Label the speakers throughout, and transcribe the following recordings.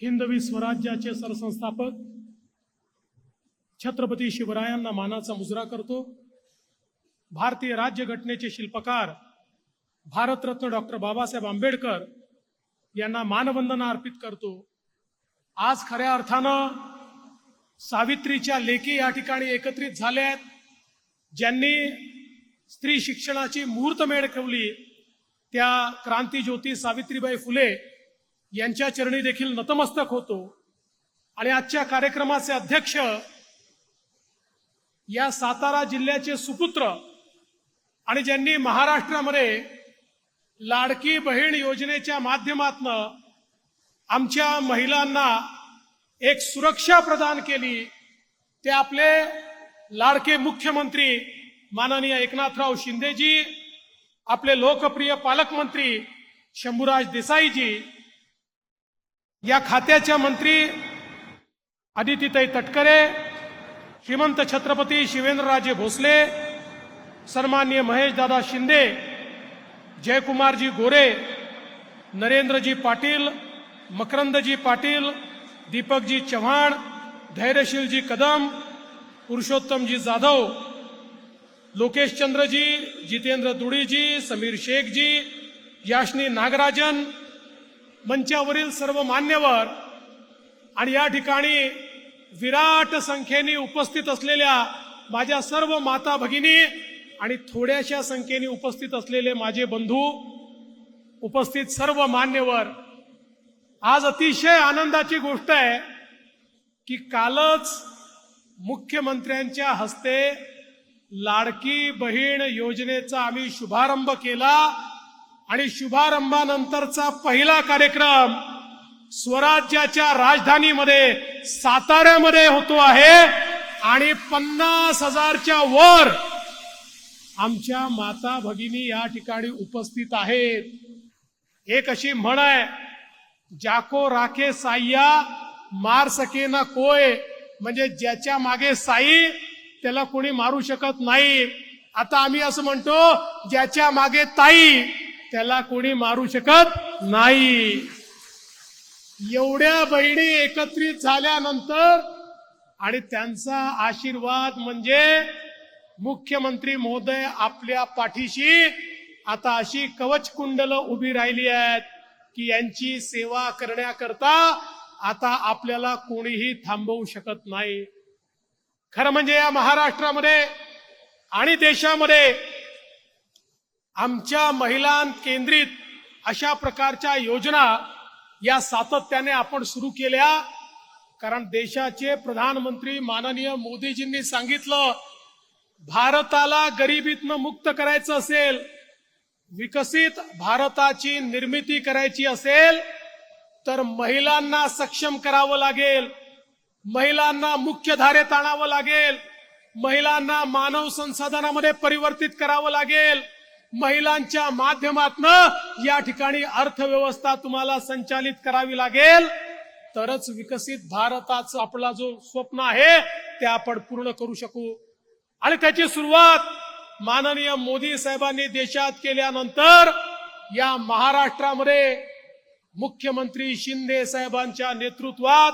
Speaker 1: हिंदवी स्वराज्याचे सरसंस्थापक छत्रपती शिवरायांना मानाचा मुजरा करतो. भारतीय राज्यघटनेचे शिल्पकार भारतरत्न डॉक्टर बाबासाहेब आंबेडकर यांना मानवंदना अर्पित करतो. आज खऱ्या अर्थानं सावित्रीच्या लेखी या ठिकाणी एकत्रित झाल्या आहेत ज्यांनी स्त्री शिक्षणाची मुहूर्तमेढ ठेवली त्या क्रांतीज्योती सावित्रीबाई फुले यांच्या चरणी देखील नतमस्तक होतो. आणि आजच्या कार्यक्रमाचे अध्यक्ष या सातारा जिल्ह्याचे सुपुत्र आणि ज्यांनी महाराष्ट्रामध्ये लाडकी बहीण योजनेच्या माध्यमातनं आमच्या महिलांना एक सुरक्षा प्रदान केली ते आपले लाडके मुख्यमंत्री माननीय एकनाथराव शिंदेजी आपले लोकप्रिय पालकमंत्री शंभूराज देसाईजी या खात्याच्या मंत्री आदितीताई तटकरे श्रीमंत छत्रपती शिवेंद्रराजे भोसले सन्मान्य महेशदादा शिंदे जयकुमारजी गोरे नरेंद्रजी पाटील मकरंदजी पाटील दीपकजी चव्हाण धैर्यशीलजी कदम पुरुषोत्तमजी जाधव लोकेशचंद्रजी जितेंद्र दुडीजी समीर शेखजी याशनी नागराजन मंचावरील सर्व मान्यवर आणि या ठिकाणी विराट संख्येने उपस्थित असलेल्या माझ्या सर्व माता भगिनी आणि थोड्याशा संख्येने उपस्थित असलेले माझे बंधू उपस्थित सर्व मान्यवर आज अतिशय आनंदाची गोष्ट आहे की कालच मुख्यमंत्र्यांच्या हस्ते लाडकी बहीण योजनेचा आम्ही शुभारंभ केला. आणि शुभारंभानंतरचा पहिला कार्यक्रम स्वराज्याच्या राजधानीमध्ये साताऱ्यामध्ये होतो आहे. आणि पन्नास हजारच्या वर आमच्या माता भगिनी या ठिकाणी उपस्थित आहेत. एक अशी म्हण आहे जाको राखे साईया मार सके ना कोय. म्हणजे ज्याच्या मागे साई त्याला कोणी मारू शकत नाही. आता आम्ही असं म्हणतो ज्याच्या मागे ताई. त्याला कोणी मारू शकत नाही. एवढ्या बहिणी एकत्रित झाल्यानंतर आणि त्यांचा आशीर्वाद म्हणजे मुख्यमंत्री महोदय आपल्या पाठीशी आता अशी कवच कुंडल उभी राहिली आहेत की यांची सेवा करण्याकरता आता आपल्याला कोणीही थांबवू शकत नाही. खरं म्हणजे या महाराष्ट्रामध्ये आणि देशामध्ये आमच्या महिलां केंद्रित अशा प्रकारच्या योजना या सातत्याने आपण सुरू केल्या. कारण देशाचे प्रधानमंत्री माननीय मोदीजींनी सांगितलं भारताला गरिबीतनं मुक्त करायचं असेल विकसित भारताची निर्मिती करायची असेल तर महिलांना सक्षम करावं लागेल महिलांना मुख्य धारेत आणावं लागेल महिलांना मानव संसाधनामध्ये परिवर्तित करावं लागेल. महिलांच्या माध्यमातनं या ठिकाणी अर्थव्यवस्था तुम्हाला संचालित करावी लागेल. तरच विकसित भारताचा आपला जो स्वप्न आहे ते आपण पूर्ण करू शकू. आणि त्याची सुरुवात माननीय मोदी साहेबांनी देशात केल्यानंतर या महाराष्ट्रामध्ये मुख्यमंत्री शिंदे साहेबांच्या नेतृत्वात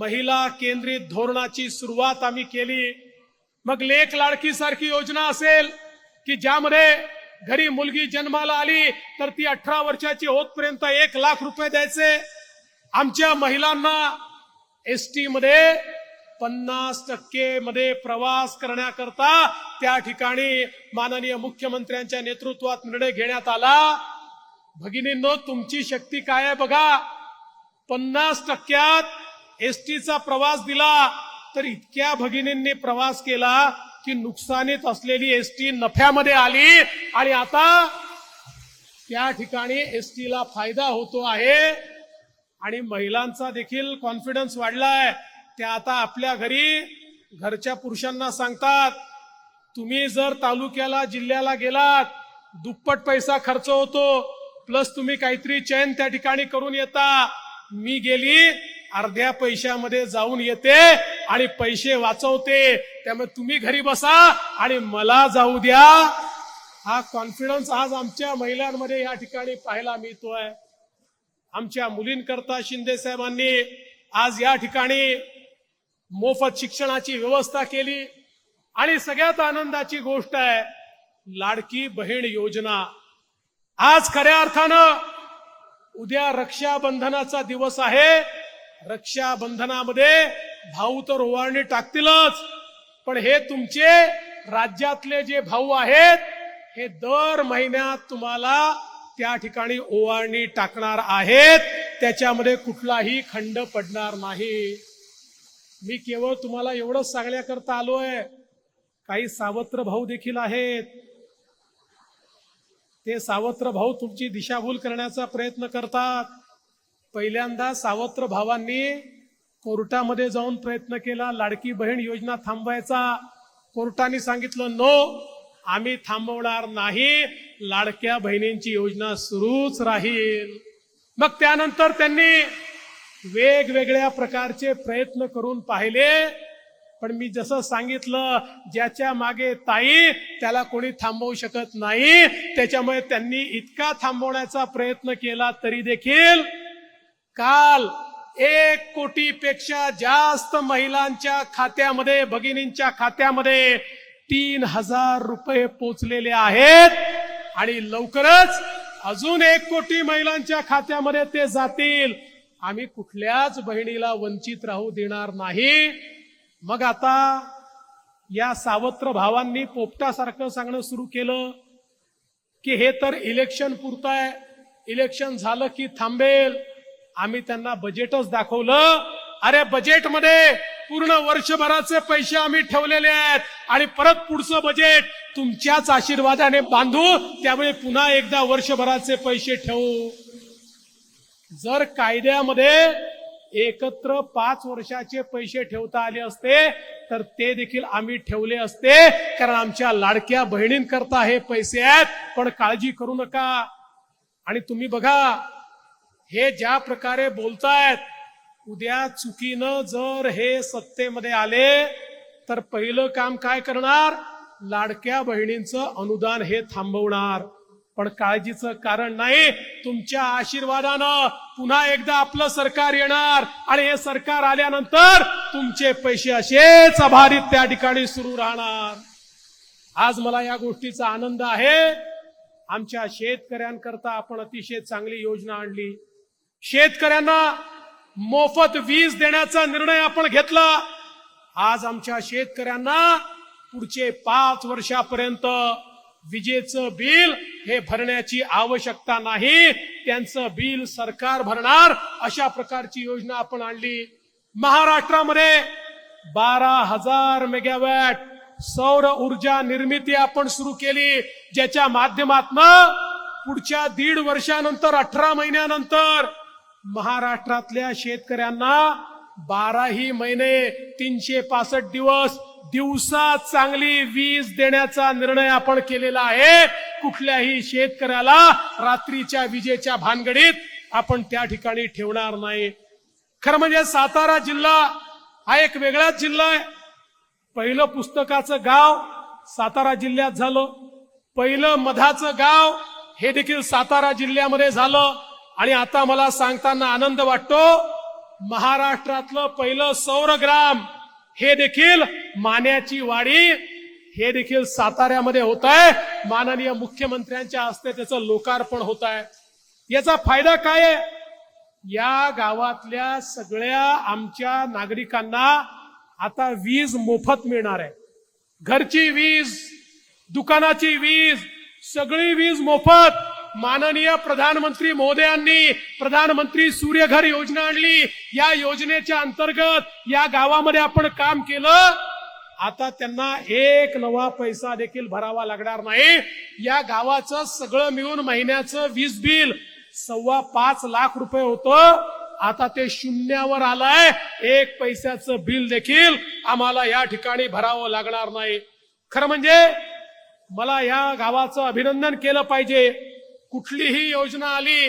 Speaker 1: महिला केंद्रित धोरणाची सुरुवात आम्ही केली. मग लेख लाडकी सारखी योजना असेल की ज्यामध्ये घरी मुलगी जन्माला आली तर ती अठरा वर्षाची होतपर्यंत एक लाख रुपये द्यायचे. आमच्या महिलांना एस टी मध्ये पन्नास टक्के मध्ये प्रवास करण्याकरता त्या ठिकाणी माननीय मुख्यमंत्र्यांच्या नेतृत्वात निर्णय घेण्यात आला. भगिनींनो तुमची शक्ती काय आहे बघा. पन्नास टक्क्यात एस टीचा प्रवास दिला तर इतक्या भगिनींनी प्रवास केला की नुकसानीत असलेली एस टी नफ्यामध्ये आली आणि आता त्या ठिकाणी एस टीला फायदा होतो आहे आणि महिलांचा देखील कॉन्फिडन्स वाढलाय. त्या आता आपल्या घरी घरच्या पुरुषांना सांगतात तुम्ही जर तालुक्याला जिल्ह्याला गेलात दुप्पट पैसा खर्च होतो प्लस तुम्ही काहीतरी चैन त्या ठिकाणी करून येता. मी गेली अर्ध्या पैशामध्ये जाऊन येते आणि पैसे वाचवते. त्यामुळे तुम्ही घरी बसा आणि मला जाऊ द्या. हा कॉन्फिडन्स आज आमच्या महिलांमध्ये या ठिकाणी पाहायला मिळतोय. आमच्या मुलींकरता शिंदे साहेबांनी आज या ठिकाणी मोफत शिक्षणाची व्यवस्था केली. आणि सगळ्यात आनंदाची गोष्ट आहे लाडकी बहीण योजना. आज खऱ्या अर्थानं उद्या रक्षाबंधनाचा दिवस आहे. रक्षाबंधनामध्ये भाऊ तर ओवाळणी टाकतीलच. पण हे तुमचे राज्यातले जे भाऊ आहेत हे दर महिन्यात तुम्हाला त्या ठिकाणी ओवाळणी टाकणार आहेत. त्याच्यामध्ये कुठलाही खंड पडणार नाही. मी केवळ तुम्हाला एवढंच सांगण्याकरता आलोय. काही सावत्र भाऊ देखील आहेत. ते सावत्र भाऊ तुमची दिशाभूल करण्याचा प्रयत्न करतात. पहिल्यांदा सावत्र भावांनी कोर्टामध्ये जाऊन प्रयत्न केला. लाडकी बहीण योजना थांबवायचा. कोर्टाने सांगितलं नो आम्ही थांबवणार नाही. लाडक्या बहिणींची योजना सुरूच राहील. मग त्यानंतर त्यांनी वेगवेगळ्या प्रकारचे प्रयत्न करून पाहिले. पण मी जसं सांगितलं ज्याच्या मागे ताई त्याला कोणी थांबवू शकत नाही. त्याच्यामुळे त्यांनी इतका थांबवण्याचा प्रयत्न केला तरी देखील काल एक कोटी पेक्षा जास्त महिलांच्या खात्यामध्ये भगिनींच्या खात्यामध्ये तीन हजार रुपये पोचलेले आहेत. आणि लवकरच अजून एक कोटी महिलांच्या खात्यामध्ये ते जातील. आम्ही कुठल्याच बहिणीला वंचित राहू देणार नाही. मग आता या सावत्र भावांनी पोपटासारखं सांगणं सुरू केलं की हे तर इलेक्शन पुरतं आहे इलेक्शन झालं की थांबेल. आम्ही त्यांना बजेटच दाखवलं. अरे बजेटमध्ये पूर्ण वर्षभराचे पैसे आम्ही ठेवलेले आहेत. आणि परत पुढचं बजेट तुमच्याच आशीर्वादाने बांधू. त्यामुळे पुन्हा एकदा वर्षभराचे पैसे ठेवू. जर कायद्यामध्ये एकत्र पाच वर्षाचे पैसे ठेवता आले असते तर ते देखील आम्ही ठेवले असते. कारण आमच्या लाडक्या बहिणींकरता हे पैसे आहेत. पण काळजी करू नका. आणि तुम्ही बघा हे ज्या प्रकारे बोलतायत उद्या चुकीनं जर हे सत्तेमध्ये आले तर पहिलं काम काय करणार? लाडक्या बहिणींचं अनुदान हे थांबवणार. पण काळजीचं कारण नाही तुमच्या आशीर्वादानं पुन्हा एकदा आपलं सरकार येणार. आणि हे सरकार आल्यानंतर तुमचे पैसे असेच अभारित त्या ठिकाणी सुरू राहणार. आज मला या गोष्टीचा आनंद आहे. आमच्या शेतकऱ्यांकरता आपण अतिशय चांगली योजना आणली. शेतकऱ्यांना मोफत वीज देण्याचा निर्णय आपण घेतला. आज आमच्या शेतकऱ्यांना पुढचे पाच वर्षापर्यंत विजेचं बिल हे भरण्याची आवश्यकता नाही. त्यांचं बिल सरकार भरणार अशा प्रकारची योजना आपण आणली. महाराष्ट्रामध्ये बारा हजार मेगावॅट सौर ऊर्जा निर्मिती आपण सुरू केली ज्याच्या माध्यमातन पुढच्या दीड वर्षानंतर अठरा महिन्यानंतर महाराष्ट्रातल्या शेतकऱ्यांना बाराही महिने तीनशे पासष्ट दिवस दिवसा चांगली वीज देण्याचा निर्णय आपण केलेला आहे. कुठल्याही शेतकऱ्याला रात्रीच्या विजेच्या भानगडीत आपण त्या ठिकाणी ठेवणार नाही. खरं म्हणजे सातारा जिल्हा हा एक वेगळाच जिल्हा आहे. पहिलं पुस्तकाचं गाव सातारा जिल्ह्यात झालं. पहिलं मधाचं गाव हे देखील सातारा जिल्ह्यामध्ये झालं. आणि आता मला सांगताना आनंद वाटतो महाराष्ट्रातलं पहिलं सौरग्राम हे देखील मान्याची वाडी हे देखील साताऱ्यामध्ये होत आहे माननीय मुख्यमंत्र्यांच्या हस्ते त्याचं लोकार्पण होत आहे याचा फायदा काय आहे? या गावातल्या सगळ्या आमच्या नागरिकांना आता वीज मोफत मिळणार आहे. घरची वीज दुकानाची वीज सगळी वीज मोफत. माननीय प्रधानमंत्री मोदयांनी प्रधानमंत्री सूर्यघर योजना आणली. या योजनेच्या अंतर्गत या गावामध्ये आपण काम केलं. आता त्यांना एक नवा पैसा देखील भरावा लागणार नाही. या गावाचं सगळं मिळून महिन्याचं वीज बिल सव्वा पाच लाख रुपये होतं. आता ते शून्यावर आलंय. एक पैशाचं बिल देखील आम्हाला या ठिकाणी भरावं लागणार नाही. खरं म्हणजे मला या गावाचं अभिनंदन केलं पाहिजे. कुठलीही योजना आली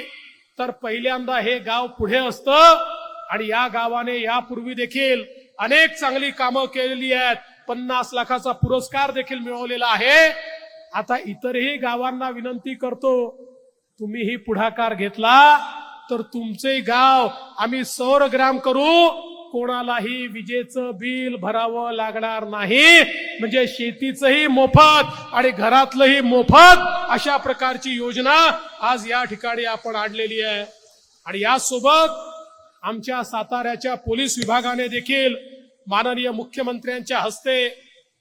Speaker 1: तर पहिल्यांदा हे गाव पुढे असतं आणि या गावाने यापूर्वी देखील अनेक चांगली कामं केलेली आहेत. पन्नास लाखाचा पुरस्कार देखील मिळवलेला आहे. आता इतरही गावांना विनंती करतो तुम्हीही पुढाकार घेतला तर तुमचे गाव आम्ही सौर ग्राम करू. कोणालाही विजेचं बिल भरावं लागणार नाही. म्हणजे शेतीचंही मोफत आणि घरातलंही मोफत अशा प्रकारची योजना आज या ठिकाणी आपण आणलेली आहे. आणि यासोबत आमच्या साताऱ्याच्या पोलीस विभागाने देखील माननीय मुख्यमंत्र्यांच्या हस्ते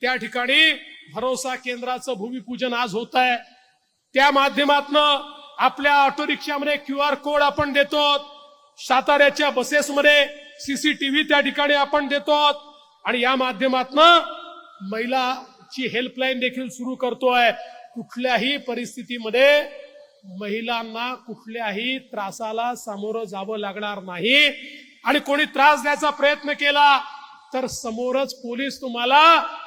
Speaker 1: त्या ठिकाणी भरोसा केंद्राचं भूमिपूजन आज होत आहे. त्या माध्यमातून आपल्या ऑटो रिक्षामध्ये क्यू आर कोड आपण देतो. साताऱ्याच्या बसेसमध्ये सीसीटीव्ही त्या ठिकाणी आपण देतो आणि या माध्यमातून महिलाची हेल्पलाईन देखील सुरू करतोय. कुठल्याही परिस्थितीमध्ये महिलांना कुठल्याही त्रासाला सामोरं जावं लागणार नाही. आणि कोणी त्रास द्यायचा प्रयत्न केला तर समोरच पोलीस तुम्हाला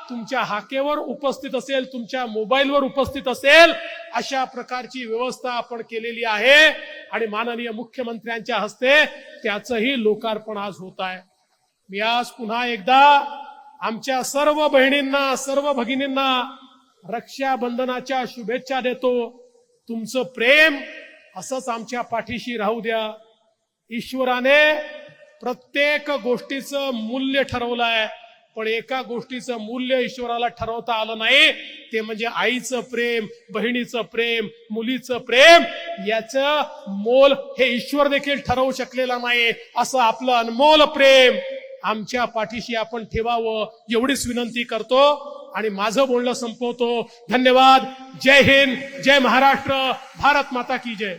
Speaker 1: तुमच्या हाकेवर उपस्थित असेल तुमच्या मोबाईलवर उपस्थित असेल अशा प्रकारची व्यवस्था आपण केलेली आहे. आणि माननीय मुख्यमंत्र्यांच्या हस्ते त्याचंही लोकार्पण आज होत आहे. मी आज पुन्हा एकदा आमच्या सर्व बहिणींना सर्व भगिनींना रक्षाबंधनाच्या शुभेच्छा देतो. तुमचं प्रेम असंच आमच्या पाठीशी राहू द्या. ईश्वराने प्रत्येक गोष्टीचं मूल्य ठरवलं आहे पण एका गोष्टीचं मूल्य ईश्वराला ठरवता आलं नाही. ते म्हणजे आईचं प्रेम बहिणीचं प्रेम मुलीचं प्रेम याचं मोल हे ईश्वर देखील ठरवू शकलेलं नाही असं आपलं अनमोल प्रेम आमच्या पाठीशी आपण ठेवावं एवढीच विनंती करतो. आणि माझं बोलणं संपवतो. धन्यवाद. जय हिंद. जय महाराष्ट्र. भारत माता की जय.